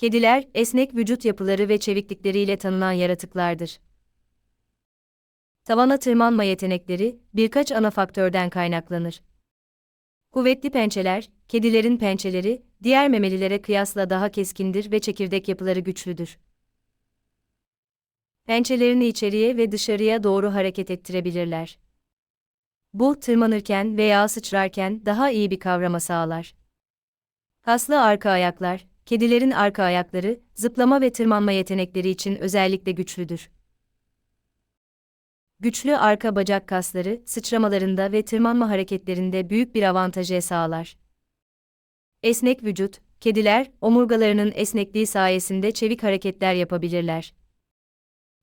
Kediler, esnek vücut yapıları ve çeviklikleriyle tanınan yaratıklardır. Tavana tırmanma yetenekleri, birkaç ana faktörden kaynaklanır. Kuvvetli pençeler, kedilerin pençeleri, diğer memelilere kıyasla daha keskindir ve çekirdek yapıları güçlüdür. Pençelerini içeriye ve dışarıya doğru hareket ettirebilirler. Bu, tırmanırken veya sıçrarken daha iyi bir kavrama sağlar. Kaslı arka ayaklar, kedilerin arka ayakları, zıplama ve tırmanma yetenekleri için özellikle güçlüdür. Güçlü arka bacak kasları, sıçramalarında ve tırmanma hareketlerinde büyük bir avantajı sağlar. Esnek vücut, kediler, omurgalarının esnekliği sayesinde çevik hareketler yapabilirler.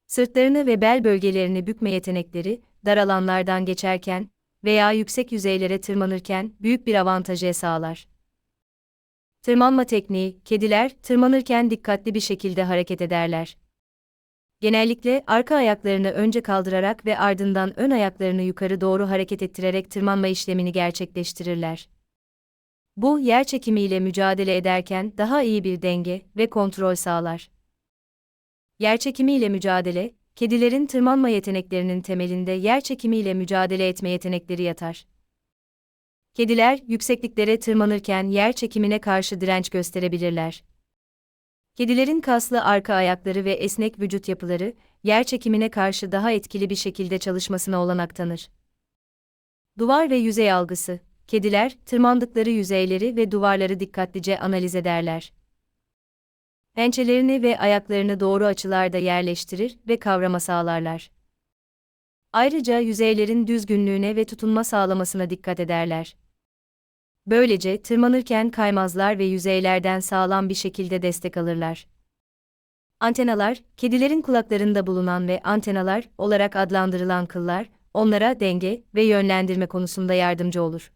Sırtlarını ve bel bölgelerini bükme yetenekleri, dar alanlardan geçerken veya yüksek yüzeylere tırmanırken büyük bir avantajı sağlar. Tırmanma tekniği, kediler tırmanırken dikkatli bir şekilde hareket ederler. Genellikle arka ayaklarını önce kaldırarak ve ardından ön ayaklarını yukarı doğru hareket ettirerek tırmanma işlemini gerçekleştirirler. Bu, yer çekimiyle mücadele ederken daha iyi bir denge ve kontrol sağlar. Yer çekimiyle mücadele, kedilerin tırmanma yeteneklerinin temelinde yer çekimiyle mücadele etme yetenekleri yatar. Kediler, yüksekliklere tırmanırken yer çekimine karşı direnç gösterebilirler. Kedilerin kaslı arka ayakları ve esnek vücut yapıları, yer çekimine karşı daha etkili bir şekilde çalışmasına olanak tanır. Duvar ve yüzey algısı, kediler, tırmandıkları yüzeyleri ve duvarları dikkatlice analiz ederler. Pençelerini ve ayaklarını doğru açılarda yerleştirir ve kavrama sağlarlar. Ayrıca yüzeylerin düzgünlüğüne ve tutunma sağlamasına dikkat ederler. Böylece tırmanırken kaymazlar ve yüzeylerden sağlam bir şekilde destek alırlar. Antenalar, kedilerin kulaklarında bulunan ve antenalar olarak adlandırılan kıllar, onlara denge ve yönlendirme konusunda yardımcı olur.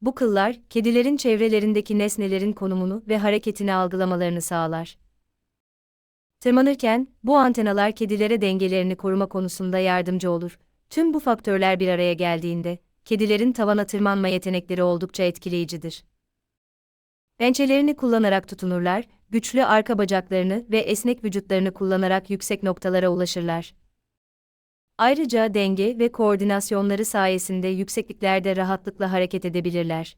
Bu kıllar, kedilerin çevrelerindeki nesnelerin konumunu ve hareketini algılamalarını sağlar. Tırmanırken, bu antenalar kedilere dengelerini koruma konusunda yardımcı olur. Tüm bu faktörler bir araya geldiğinde, kedilerin tavana tırmanma yetenekleri oldukça etkileyicidir. Pençelerini kullanarak tutunurlar, güçlü arka bacaklarını ve esnek vücutlarını kullanarak yüksek noktalara ulaşırlar. Ayrıca denge ve koordinasyonları sayesinde yüksekliklerde rahatlıkla hareket edebilirler.